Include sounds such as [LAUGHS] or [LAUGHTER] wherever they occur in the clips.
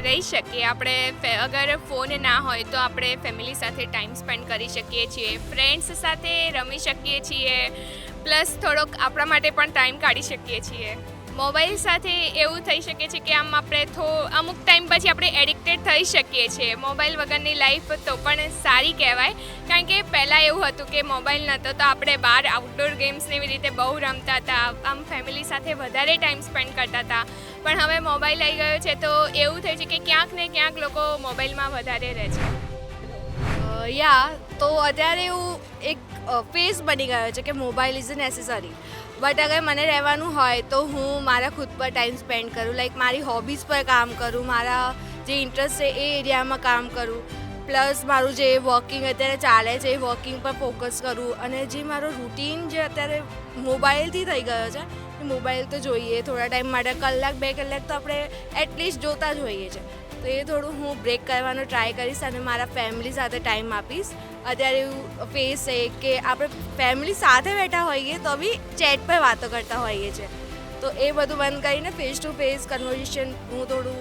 રહી શકીએ. આપણે અગર ફોન ના હોય તો આપણે ફેમિલી સાથે ટાઈમ સ્પેન્ડ કરી શકીએ છીએ. ફ્રેન્ડ્સ સાથે રમી શકીએ છીએ. પ્લસ થોડોક આપણા માટે પણ ટાઈમ કાઢી શકીએ છીએ. મોબાઈલ સાથે એવું થઈ શકે છે કે આમ આપણે થો અમુક ટાઈમ પછી આપણે એડિક્ટેડ થઈ શકીએ છીએ. મોબાઈલ વગરની લાઈફ તો પણ સારી કહેવાય. કારણ કે પહેલાં એવું હતું કે મોબાઈલ નહોતો તો આપણે બહાર આઉટડોર ગેમ્સને એવી રીતે બહુ રમતા હતા. આમ ફેમિલી સાથે વધારે ટાઈમ સ્પેન્ડ કરતા હતા. પણ હવે મોબાઈલ આવી ગયો છે, તો એવું થયું છે કે ક્યાંક ને ક્યાંક લોકો મોબાઈલમાં વધારે રહે છે. યા, તો અત્યારે એવું એક ફેસ બની ગયો છે કે મોબાઈલ ઇઝ નેસેસરી બટ અગર મને રહેવાનું હોય, તો હું મારા ખુદ પર ટાઈમ સ્પેન્ડ કરું. લાઈક મારી હોબીઝ પર કામ કરું, મારા જે ઇન્ટરેસ્ટ છે એ એરિયામાં કામ કરું. પ્લસ મારું જે વોકિંગ અત્યારે ચાલે છે, એ વોકિંગ પર ફોકસ કરું. અને જે મારો રૂટીન જે અત્યારે મોબાઈલથી થઈ ગયો છે મોબાઈલ તો જોઈએ, થોડા ટાઈમ માટે કલાક, બે કલાક તો આપણે એટલીસ્ટ જોતા જ હોઈએ છે તો એ થોડું હું બ્રેક કરવાનો ટ્રાય કરીશ અને મારા ફેમિલી સાથે ટાઈમ આપીશ. અત્યારે એવું ફેસ છે કે આપણે ફેમિલી સાથે બેઠા હોઈએ તો બી ચેટ પર વાતો કરતા હોઈએ છીએ. તો એ બધું બંધ કરીને ફેસ ટુ ફેસ કન્વર્ઝેશન હું થોડું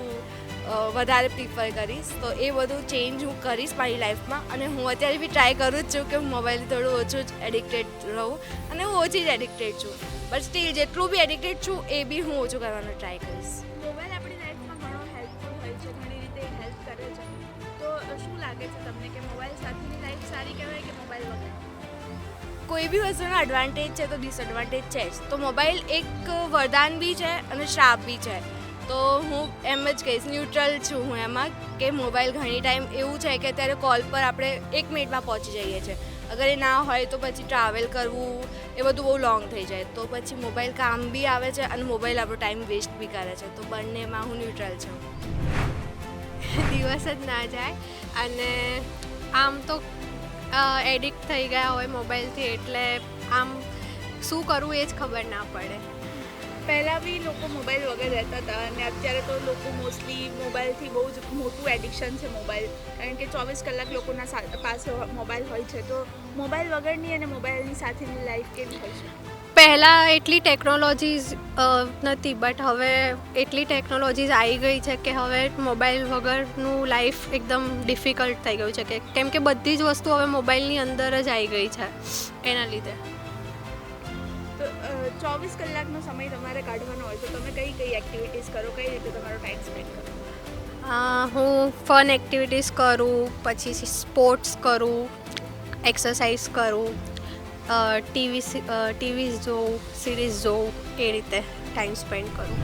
વધારે પ્રિફર કરીશ. તો એ બધું ચેન્જ હું કરીશ મારી લાઈફમાં અને હું અત્યારે બી ટ્રાય કરું જ છું કે હું મોબાઈલ થોડું ઓછું જ એડિક્ટેડ રહું. અને હું ઓછી જ એડિક્ટેડ છું. બટ સ્ટીલ જેટલું બી એડિક્ટેડ છું એ બી હું ઓછું કરવાનો ટ્રાય કરીશ. મોબાઈલ આપણી લાઈફમાં ઘણો હેલ્પફુલ હોય છે ઘણી રીતે હેલ્પ કરે છે. તો શું લાગે છે તમને કે મોબાઈલ સાથેની લાઈફ સારી કહેવાય કે મોબાઈલ વગર? કોઈ બી વસ્તુનો એડવાન્ટેજ છે તો ડિસએડવાન્ટેજ છે જ. તો મોબાઈલ એક વરદાન બી છે અને શ્રાપ બી છે. તો હું એમ જ કહીશ ન્યુટ્રલ છું હું એમાં કે મોબાઈલ ઘણી ટાઈમ એવું છે કે અત્યારે કોલ પર આપણે એક મિનિટમાં પહોંચી જઈએ છીએ. અગર એ ના હોય તો પછી ટ્રાવેલ કરવું એ બધું બહુ લોંગ થઈ જાય. તો પછી મોબાઈલ કામ બી આવે છે અને મોબાઈલ આપણો ટાઈમ વેસ્ટ બી કરે છે. તો બંનેમાં હું ન્યુટ્રલ છું. [LAUGHS] દિવસ જ ના જાય અને આમ તો એડિક્ટ થઈ ગયા હોય મોબાઈલથી એટલે આમ શું કરવું એ જ ખબર ના પડે. પહેલાં બી લોકો મોબાઈલ વગર રહેતા હતા અને અત્યારે તો લોકો મોસ્ટલી મોબાઈલથી બહુ જ મોટું એડિક્શન છે મોબાઈલ. કારણ કે ચોવીસ કલાક લોકોના પાસે મોબાઈલ હોય છે. તો મોબાઈલ વગરની અને મોબાઈલની સાથેની લાઈફ કેવી હોય છે? પહેલાં એટલી ટેકનોલોજીસ નથી બટ હવે એટલી ટેકનોલોજીસ આવી ગઈ છે કે હવે મોબાઈલ વગરનું લાઈફ એકદમ ડિફિકલ્ટ થઈ ગયું છે કે, કેમ કે બધી જ વસ્તુ હવે મોબાઈલની અંદર જ આવી ગઈ છે, એના લીધે. ચોવીસ કલાકનો સમય તમારે કાઢવાનો હોય તો તમે કઈ કઈ એક્ટિવિટીઝ કરો કઈ રીતે તમારો ટાઈમ સ્પેન્ડ કરો? હું ફન એક્ટિવિટીઝ કરું પછી સ્પોર્ટ્સ કરું એક્સરસાઇઝ કરું ટીવી ટીવી જોઉં સિરીઝ જોઉં એ રીતે ટાઈમ સ્પેન્ડ કરું.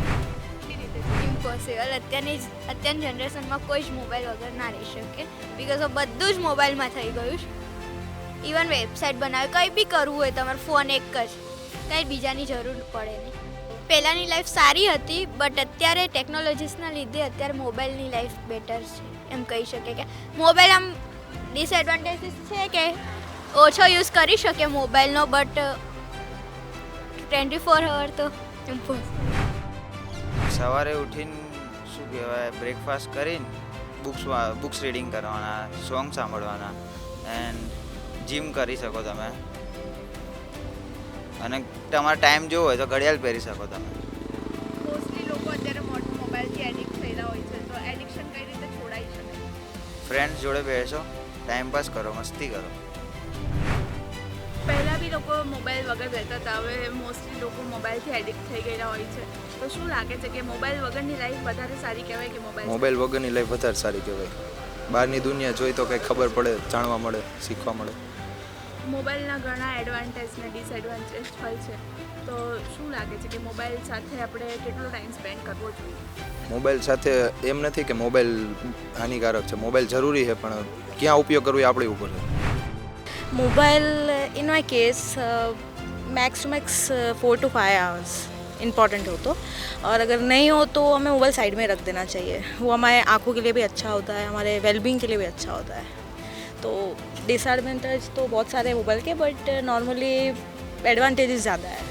ઇમ્પોસિબલ અત્યારની અત્યારની જનરેશનમાં કોઈ જ મોબાઈલ વગર ના રહી શકે. બિકોઝ ઓફ બધું જ મોબાઈલમાં થઈ ગયું છે. ઇવન વેબસાઇટ બનાવે કંઈ બી કરવું હોય તમારો ફોન એક જ. કંઈ બીજાની જરૂર પડે નહીં. પહેલાંની લાઈફ સારી હતી બટ અત્યારે ટેકનોલોજીસના લીધે અત્યારે મોબાઈલની લાઈફ બેટર છે. એમ કહી શકે કે મોબાઈલ આમ ડિસએડવાન્ટેજીસ છે કે ઓછો યુઝ કરી શકે મોબાઈલનો બટ ટ્વેન્ટી ફોર અવર તો સવારે ઉઠીને શું કહેવાય બ્રેકફાસ્ટ કરીને બુક્સ બુક્સ રીડિંગ કરવાના સોંગ સાંભળવાના એન્ડ જીમ કરી શકો તમે. અને તમારે ટાઈમ જોવો હોય તો ઘડિયાળ પહેરી શકો તમે. મોસ્ટલી લોકો અત્યારે મોબાઈલથી એડિક્ટ થયેલા હોય છે તો એડિક્શન કઈ રીતે છોડાઈ શકે? ફ્રેન્ડ્સ જોડે બેસો ટાઈમ પાસ કરો મસ્તી કરો. પહેલાં બી લોકો મોબાઈલ વગર રહેતા હતા હવે મોસ્ટલી લોકો મોબાઈલથી એડિક્ટ થઈ ગયેલા હોય છે. તો શું લાગે છે કે મોબાઈલ વગરની લાઈફ વધારે સારી કહેવાય કે મોબાઈલ મોબાઈલ વગરની લાઈફ વધારે સારી કહેવાય. બહારની દુનિયા જોઈ તો કંઈ ખબર પડે જાણવા મળે શીખવા મળે. મોબાઈલના ઘણા એડવાન્ટેજ ને ડિસએડવાન્ટેજ હોય છે તો શું લાગે છે કે મોબાઈલ સાથે આપણે કેટલો ટાઈમ સ્પેન્ડ કરવો જોઈએ મોબાઈલ સાથે એમ નથી કે મોબાઈલ હાનિકારક છે મોબાઈલ જરૂરી છે પણ ક્યાં ઉપયોગ કરવો એ આપણી ઉપર છે Mobile, uh, in my case, uh, max to max uh, four two five hours important हो तो और अगर नहीं हो तो हमें मोबाइल साइड में रख देना चाहिए वो हमारे आँखों के लिए भी अच्छा होता है हमारे वेलबींग के लिए भी अच्छा होता है तो डिसएडवांटेज तो बहुत सारे हैं मोबाइल के बट नॉर्मली एडवांटेजेस ज़्यादा है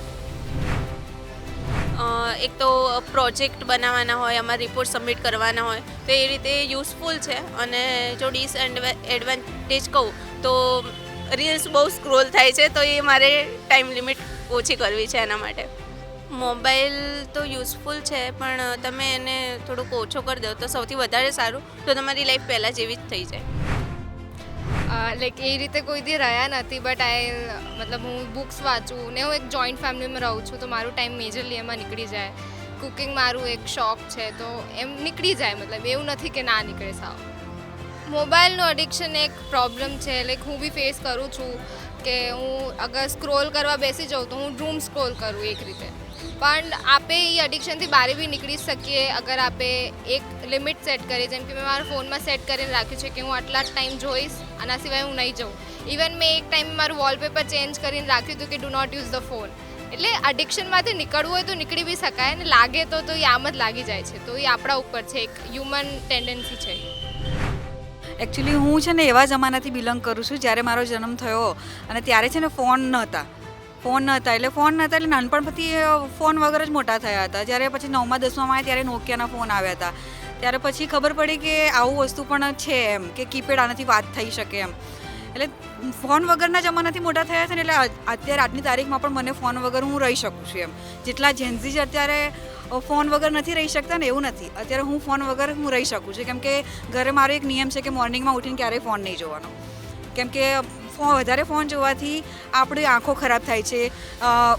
અ, એક તો પ્રોજેક્ટ બનાવવાના હોય આમાં રિપોર્ટ સબમિટ કરવાના હોય તો એ રીતે યુઝફુલ છે અને જો ડિસએડવાન્ટેજ કહું તો રીલ્સ બહુ સ્ક્રોલ થાય છે તો એ મારે ટાઈમ લિમિટ ઓછી કરવી છે એના માટે મોબાઈલ તો યુઝફુલ છે પણ તમે એને થોડુંક ઓછો કરી દો તો સૌથી વધારે સારું તો તમારી લાઈફ પહેલાં જેવી જ થઈ જાય લાઈક એ રીતે કોઈ દી રહ્યા નથી બટ આઈ મતલબ હું બુક્સ વાંચું ને હું એક જોઈન્ટ ફેમિલીમાં રહું છું, તો મારું ટાઈમ મેજરલી એમાં નીકળી જાય. કુકિંગ મારું એક શોખ છે, તો એમ નીકળી જાય, મતલબ એવું નથી કે ના નીકળે સાવ. મોબાઈલનું એડિક્શન એક પ્રોબ્લેમ છે લાઈક હું બી ફેસ કરું છું કે હું અગર સ્ક્રોલ કરવા બેસી જાઉં, તો હું ડ્રૂમ સ્ક્રોલ કરું એક રીતે. પણ આપે એ એડિક્શનથી બહાર બી નીકળી શકીએ, અગર આપે એક લિમિટ સેટ કરીએ. જેમ કે મેં મારા ફોનમાં સેટ કરીને રાખ્યું છે કે હું આટલા જ ટાઈમ જોઈશ આના સિવાય હું નહીં જઉં. ઇવન મેં એક ટાઈમ મારું વોલપેપર ચેન્જ કરીને રાખ્યું હતું કે do not use the phone એટલે અડિક્શનમાંથી નીકળવું હોય તો નીકળી બી શકાય અને લાગે તો તો એ આમ જ લાગી જાય છે. તો એ આપણા ઉપર છે, એક હ્યુમન ટેન્ડન્સી છે. એકચ્યુઅલી હું છે ને એવા જમાનાથી બિલોંગ કરું છું જ્યારે મારો જન્મ થયો અને ત્યારે છે ને ફોન નહોતા. ફોન નહોતા એટલે ફોન નહોતા એટલે નાનપણથી ફોન વગર જ મોટા થયા હતા. જ્યારે પછી નવમા દસમામાં આવ્યા ત્યારે નોકિયાના ફોન આવ્યા હતા. ત્યારે પછી ખબર પડી કે આવું વસ્તુ પણ છે એમ, કે કીપેડ આનાથી વાત થઈ શકે એમ. એટલે ફોન વગરના જમાનાથી મોટા થયા છે ને એટલે અત્યારે આજની તારીખમાં પણ મને ફોન વગર હું રહી શકું છું એમ. જેટલા જેન્ઝી અત્યારે ફોન વગર નથી રહી શકતા ને એવું નથી. અત્યારે હું ફોન વગર હું રહી શકું છું. કેમ કે ઘરે મારો એક નિયમ છે કે મોર્નિંગમાં ઉઠીને ક્યારેય ફોન નહીં જોવાનો. કેમ કે ફોન વધારે ફોન જોવાથી આપણી આંખો ખરાબ થાય છે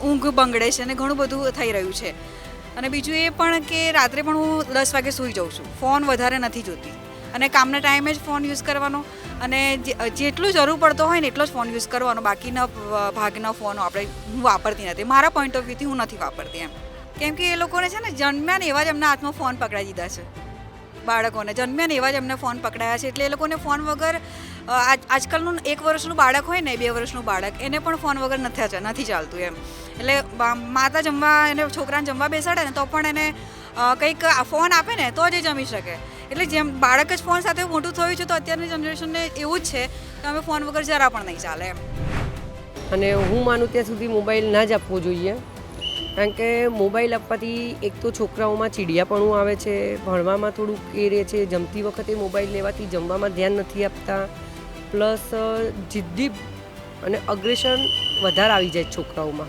ઊંઘ બંગડે છે અને ઘણું બધું થઈ રહ્યું છે. અને બીજું એ પણ કે રાત્રે પણ હું દસ વાગે સૂઈ જાઉં છું. ફોન વધારે નથી જોતી. અને કામના ટાઈમે જ ફોન યુઝ કરવાનો. અને જેટલું જરૂર પડતો હોય ને એટલો જ ફોન યુઝ કરવાનો. બાકીના ભાગના ફોન આપણે હું વાપરતી નથી. મારા પોઈન્ટ ઓફ વ્યૂથી હું નથી વાપરતી એમ. કેમ કે એ લોકોને છે ને જન્મ્યા ને એવા જ એમના હાથમાં ફોન પકડાઈ દીધા છે. બાળકોને. જન્મ્યા ને એવા જ એમને ફોન પકડાયા છે. એટલે એ લોકોને ફોન વગર આજ, આજકાલનું એક વર્ષનું બાળક હોય ને, બે વર્ષનું બાળક, એને પણ ફોન વગર નથી નથી ચાલતું એમ. એટલે માતા જમવા, એને છોકરાને જમવા બેસાડે ને, તો પણ એને કંઈક ફોન આપે ને, તો જ એ જમી શકે. એટલે જેમ બાળક જ ફોન સાથે મોટું થયું છે, તો અત્યારની જનરેશનને એવું જ છે, કે અમે ફોન વગર જરા પણ નહીં ચાલે એમ. અને હું માનું ત્યાં સુધી મોબાઈલ ના જ આપવો જોઈએ. કારણ કે મોબાઈલ આપવાથી એક તો છોકરાઓમાં ચીડિયાપણું આવે છે ભણવામાં થોડુંક એ રહે છે જમતી વખતે મોબાઈલ લેવાથી જમવામાં ધ્યાન નથી આપતા. પ્લસ જિદ્દી અને અગ્રેશન વધારે આવી જાય છોકરાઓમાં.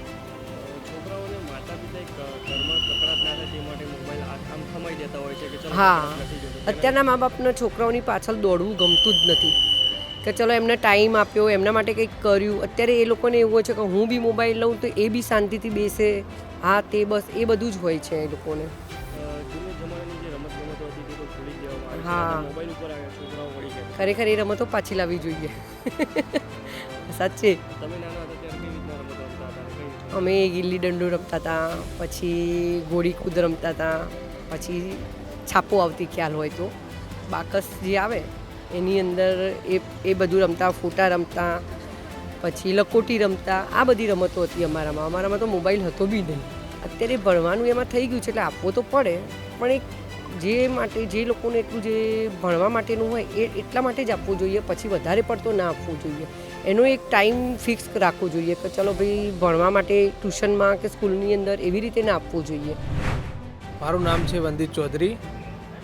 હા. અત્યારના મા બાપના છોકરાઓની પાછળ દોડવું ગમતું જ નથી. કે ચલો એમને ટાઈમ આપ્યો એમના માટે કંઈક કર્યું. અત્યારે એ લોકોને એવું હોય છે કે હું બી મોબાઈલ લઉં તો એ બી શાંતિથી બેસે. હા તે બસ એ બધું જ હોય છે એ લોકોને. હા. ખરેખર એ રમતો પાછી લાવવી જોઈએ. [LAUGHS] સાચે? અમે ગિલ્લી દંડો રમતા હતા પછી ગોળી કૂદ રમતા હતા પછી છાપો આવતી ખ્યાલ હોય તો. બાકસ જે આવે એની અંદર એ એ બધું રમતા, ફોટા રમતા, પછી લકોટી રમતા, આ બધી રમતો હતી અમારામાં. અમારામાં તો મોબાઈલ હતો બી નહીં. અત્યારે ભણવાનું એમાં થઈ ગયું છે એટલે આપવો તો પડે, પણ એક જે માટે, જે લોકોને એટલું જે ભણવા માટેનું હોય, એ એટલા માટે જ આપવું જોઈએ, પછી વધારે પડતો ના આપવું જોઈએ. એનો એક ટાઈમ ફિક્સ રાખવો જોઈએ કે ચલો ભાઈ, ભણવા માટે ટ્યુશનમાં કે સ્કૂલની અંદર એવી રીતે ના આપવું જોઈએ. મારું નામ છે વંદિત ચૌધરી.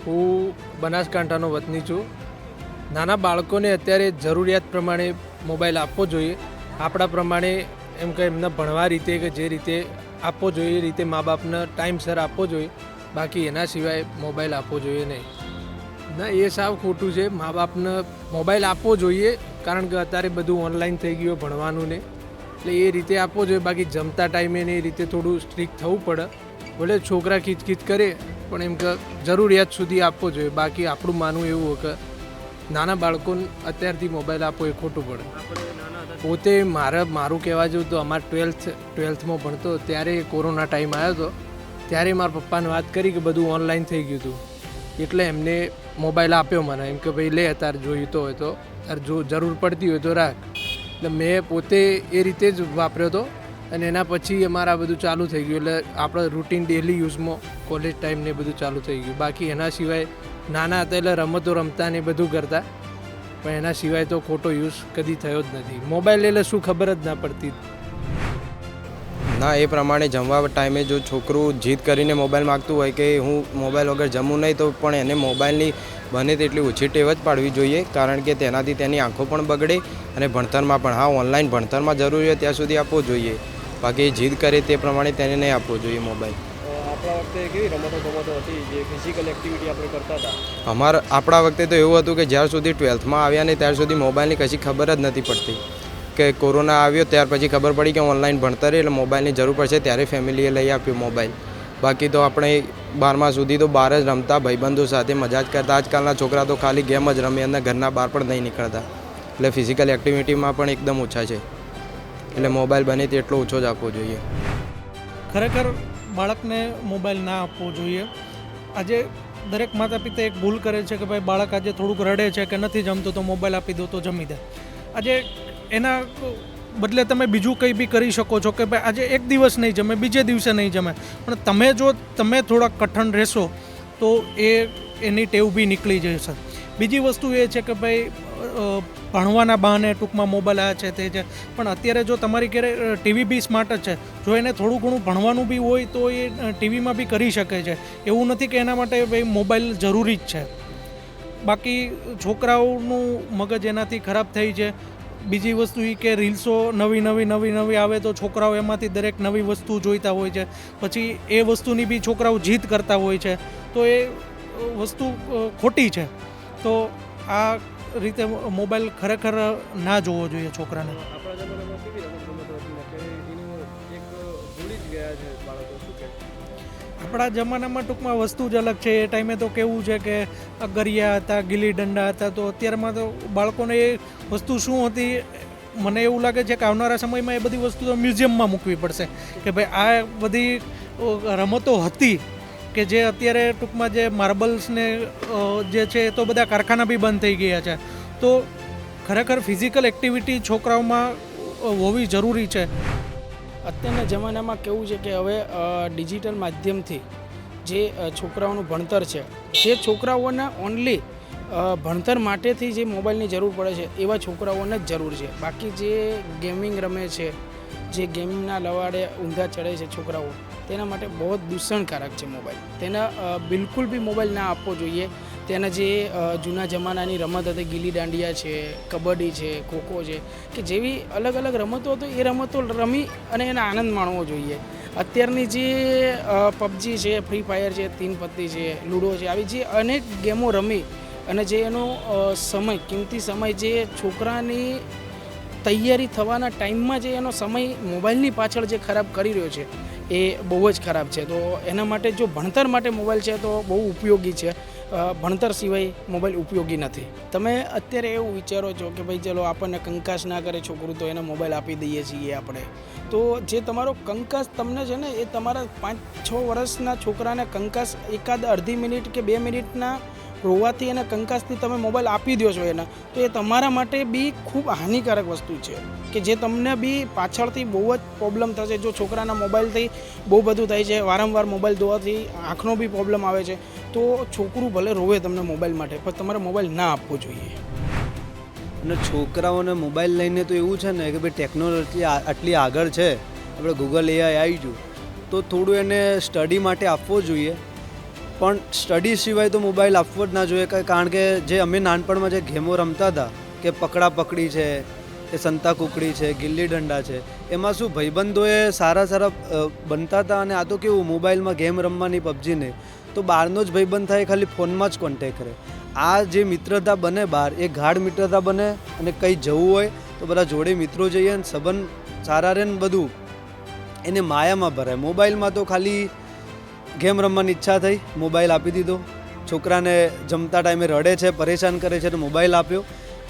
હું બનાસકાંઠાનો વતની છું. નાના બાળકોને અત્યારે જરૂરિયાત પ્રમાણે મોબાઈલ આપવો જોઈએ. આપણા પ્રમાણે એમ કે એમને ભણવા રીતે કે જે રીતે આપવો જોઈએ, એ રીતે મા બાપને ટાઈમસર આપવો જોઈએ. બાકી એના સિવાય મોબાઈલ આપવો જોઈએ નહીં. ના, એ સાવ ખોટું છે. મા બાપને મોબાઈલ આપવો જોઈએ, કારણ કે અત્યારે બધું ઓનલાઈન થઈ ગયું ભણવાનું ને. એટલે એ રીતે આપવો જોઈએ. બાકી જમતા ટાઈમે ને એ રીતે થોડું સ્ટ્રિક્ટ થવું પડે. ભલે છોકરા ખીચખીચ કરે, પણ એમ કે જરૂરિયાત સુધી આપવો જોઈએ. બાકી આપણું માનવું એવું કે નાના બાળકોને અત્યારથી મોબાઈલ આપવો એ ખોટું પડે. પોતે મારે, મારું કહેવા જેવું તો અમારે ટ્વેલ્થ ટ્વેલ્થમાં ભણતો, ત્યારે કોરોના ટાઈમ આવ્યો હતો ત્યારે મારા પપ્પાને વાત કરી કે બધું ઓનલાઈન થઈ ગયું હતું. એટલે એમને મોબાઈલ આપ્યો મને, એમ કે ભાઈ લે તારે જોઈતો હોય તો, તારે જો, જરૂર પડતી હોય તો રાખ. એટલે મેં પોતે એ રીતે જ વાપર્યો હતો અને એના પછી અમારા બધું ચાલુ થઈ ગયું. એટલે આપણે રૂટીન ડેલી યુઝમાં કોલેજ ટાઈમ ને બધું ચાલુ થઈ ગયું. બાકી એના સિવાય નાના હતા એટલે રમતો રમતા ને બધું કરતા. પણ એના સિવાય તો ખોટો યુઝ કદી થયો જ નથી. મોબાઈલ એટલે શું ખબર જ ના પડતી. ના, એ પ્રમાણે જમવા ટાઈમે જો છોકરું જીદ કરીને મોબાઈલ માગતું હોય કે હું મોબાઈલ વગર જમું નહીં, તો પણ એને મોબાઈલની બને તેટલી ઓછી ટેવ જ પાડવી જોઈએ. કારણ કે તેનાથી તેની આંખો પણ બગડે અને ભણતરમાં પણ, હા, ઓનલાઈન ભણતરમાં જરૂરી હોય ત્યાં સુધી આપવો જોઈએ. બાકી જીદ કરે તે પ્રમાણે તેને નહીં આપવો જોઈએ મોબાઈલ. વખતે કેવી રમતો ગમતો હતી જે ફિઝિકલ એક્ટિવિટી આપણે કરતા હતા? અમારા આપણા વખતે તો એવું હતું કે જ્યાર સુધી ટ્વેલ્થમાં આવ્યા ને ત્યાર સુધી મોબાઈલની કશી ખબર જ નથી પડતી. કે કોરોના આવ્યો ત્યાર પછી ખબર પડી કે ઓનલાઈન ભણતર એટલે મોબાઈલની જરૂર પડશે ત્યારે ફેમિલીએ લઈ આપ્યું મોબાઈલ બાકી તો આપણે બારમા સુધી તો બહાર જ રમતા ભાઈબંધો સાથે મજા જ કરતા. આજકાલના છોકરા તો ખાલી ગેમ જ રમે અને ઘરના બહાર પણ નહીં નીકળતા. એટલે ફિઝિકલ એક્ટિવિટીમાં પણ એકદમ ઓછા છે. એટલે મોબાઈલ બને તેટલો ઓછો જ આપવો જોઈએ. ખરેખર બાળકને મોબાઈલ ના આપવો જોઈએ. આજે દરેક માતા પિતા એક ભૂલ કરે છે કે ભાઈ બાળક આજે થોડુંક રડે છે કે નથી જમતું તો મોબાઈલ આપી દો તો જમી દે. આજે એના બદલે તમે બીજું કંઈ બી કરી શકો છો કે ભાઈ આજે એક દિવસ નહીં જમે, બીજે દિવસે નહીં જમે. પણ તમે જો, તમે થોડાક કઠણ રહેશો તો એ, એની ટેવ બી નીકળી જશે. બીજી વસ્તુ એ છે કે ભાઈ ભણવાના બહાને ટૂંકમાં મોબાઈલ આ છે તે છે. પણ અત્યારે જો તમારી ઘેરે ટીવી બી સ્માર્ટ જ છે. જો એને થોડું ઘણું ભણવાનું બી હોય તો એ ટીવીમાં બી કરી શકે છે. એવું નથી કે એના માટે ભાઈ મોબાઈલ જરૂરી જ છે. બાકી છોકરાઓનું મગજ એનાથી ખરાબ થઈ છે. બીજી વસ્તુ એ કે રીલ્સો નવી નવી નવી નવી આવે તો છોકરાઓ એમાંથી દરેક નવી વસ્તુ જોઈતા હોય છે. પછી એ વસ્તુની બી છોકરાઓ જીત કરતા હોય છે. તો એ વસ્તુ ખોટી છે. તો આ રીતે મોબાઈલ ખરેખર ના જોવો જોઈએ છોકરાને. આપણા જમાનામાં ટૂંકમાં વસ્તુ જ અલગ છે. એ ટાઈમે તો કેવું છે કે ગરિયા હતા ગીલી દંડા હતા તો અત્યારમાં તો બાળકોને એ વસ્તુ શું હતી મને એવું લાગે છે કે આવનારા સમયમાં એ બધી વસ્તુ તો મ્યુઝિયમમાં મૂકવી પડશે. કે ભાઈ આ બધી રમતો હતી કે જે અત્યારે ટૂંકમાં જે માર્બલ્સને જે છે એ તો બધા કારખાના બી બંધ થઈ ગયા છે. તો ખરેખર ફિઝિકલ એક્ટિવિટી છોકરાઓમાં હોવી જરૂરી છે. અત્યારના જમાનામાં કેવું છે કે હવે ડિજિટલ માધ્યમથી જે છોકરાઓનું ભણતર છે, જે છોકરાઓને ઓનલી ભણતર માટેથી જે મોબાઈલની જરૂર પડે છે, એવા છોકરાઓને જ જરૂર છે. બાકી જે ગેમિંગ રમે છે જે ગેમના લવાડે ઊંધા ચડે છે છોકરાઓ, તેના માટે બહુ દૂષણકારક છે મોબાઈલ. તેના બિલકુલ બી મોબાઈલ ના આપવો જોઈએ. તેના જે જૂના જમાનાની રમત હતી, ગીલી દાંડિયા છે, કબડ્ડી છે, ખોખો છે, કે જેવી અલગ અલગ રમતો હતી, એ રમતો રમી અને એનો આનંદ માણવો જોઈએ. અત્યારની જે પબજી છે, ફ્રી ફાયર છે, તીન પત્તી છે, લૂડો છે, આવી જે અનેક ગેમો રમી અને જે એનો સમય, કિંમતી સમય જે છોકરાની તૈયારી થવાના ટાઈમમાં જે એનો સમય મોબાઈલની પાછળ જે ખરાબ કરી રહ્યો છે, એ બહુ જ ખરાબ છે. તો એના માટે જો ભણતર માટે મોબાઈલ છે, તો બહુ ઉપયોગી છે. ભણતર સિવાય મોબાઈલ ઉપયોગી નથી. તમે અત્યારે એવું વિચારો છો કે ભાઈ ચલો આપણને કંકાસ ના કરે છોકરું, તો એને મોબાઈલ આપી દઈએ છીએ આપણે. તો જે તમારો કંકાસ તમને છે ને, એ તમારા પાંચ છ વર્ષના છોકરાને કંકાસ એકાદ અડધી મિનિટ કે બે મિનિટના રોવાથી અને કંકાસથી તમે મોબાઈલ આપી દો છો એને, તો એ તમારા માટે બી ખૂબ હાનિકારક વસ્તુ છે. કે જે તમને બી પાછળથી બહુ જ પ્રોબ્લેમ થશે. જો છોકરાના મોબાઈલથી બહુ બધું થાય છે, વારંવાર મોબાઈલ ધોવાથી આંખનો બી પ્રોબ્લેમ આવે છે, તો છોકરું ભલે રોવે તમને મોબાઈલ માટે, પણ તમારે મોબાઈલ ના આપવો જોઈએ. અને છોકરાઓને મોબાઈલ લઈને તો એવું છે ને કે ભાઈ ટેકનોલોજી આટલી આગળ છે, આપણે ગૂગલ એઆઈ આવી ગયું, તો થોડું એને સ્ટડી માટે આપવો જોઈએ. પણ સ્ટડી સિવાય તો મોબાઈલ આપવો જ ના જોઈએ કારણ કે જે અમે નાનપણમાં જે ગેમો રમતા હતા, કે પકડા પકડી છે, કે સંતા કુકડી છે, ગિલ્લી દંડા છે, એમાં શું ભાઈબંધોએ સારા સારા બનતા હતા અને આ તો કેવું મોબાઈલમાં ગેમ રમવાની પબજી નહીં તો બહારનો જ ભાઈબંધ થાય, ખાલી ફોનમાં જ કોન્ટેક કરે. આ જે મિત્રતા બને બહાર, એ ગાઢ મિત્રતા બને અને કંઈ જવું હોય, તો બધા જોડે મિત્રો જઈએ ને સંબંધ સારા રહે ને બધું. એને માયામાં ભરાય. મોબાઈલમાં તો ખાલી ગેમ રમવાની ઈચ્છા થઈ, મોબાઈલ આપી દીધો. છોકરાને જમતા ટાઈમે રડે છે, પરેશાન કરે છે, તો મોબાઈલ આપ્યો.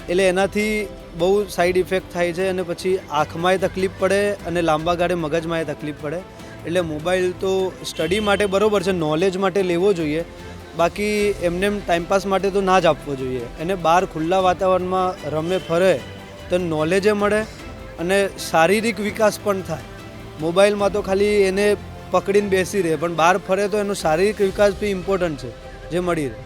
એટલે એનાથી બહુ સાઈડ ઇફેક્ટ થાય છે અને પછી આંખમાંય તકલીફ પડે અને લાંબા ગાળે મગજમાંય તકલીફ પડે. એટલે મોબાઈલ તો સ્ટડી માટે બરાબર છે નોલેજ માટે લેવો જોઈએ. બાકી એમને એમ ટાઈમપાસ માટે તો ના જ આપવો જોઈએ. એને બહાર ખુલ્લા વાતાવરણમાં રમે, ફરે, તો નોલેજે મળે અને શારીરિક વિકાસ પણ થાય. મોબાઈલમાં તો ખાલી એને પકડીને બેસી રહે, પણ બહાર ફરે તો એનો શારીરિક વિકાસ બી ઇમ્પોર્ટન્ટ છે, જે મળી રહે.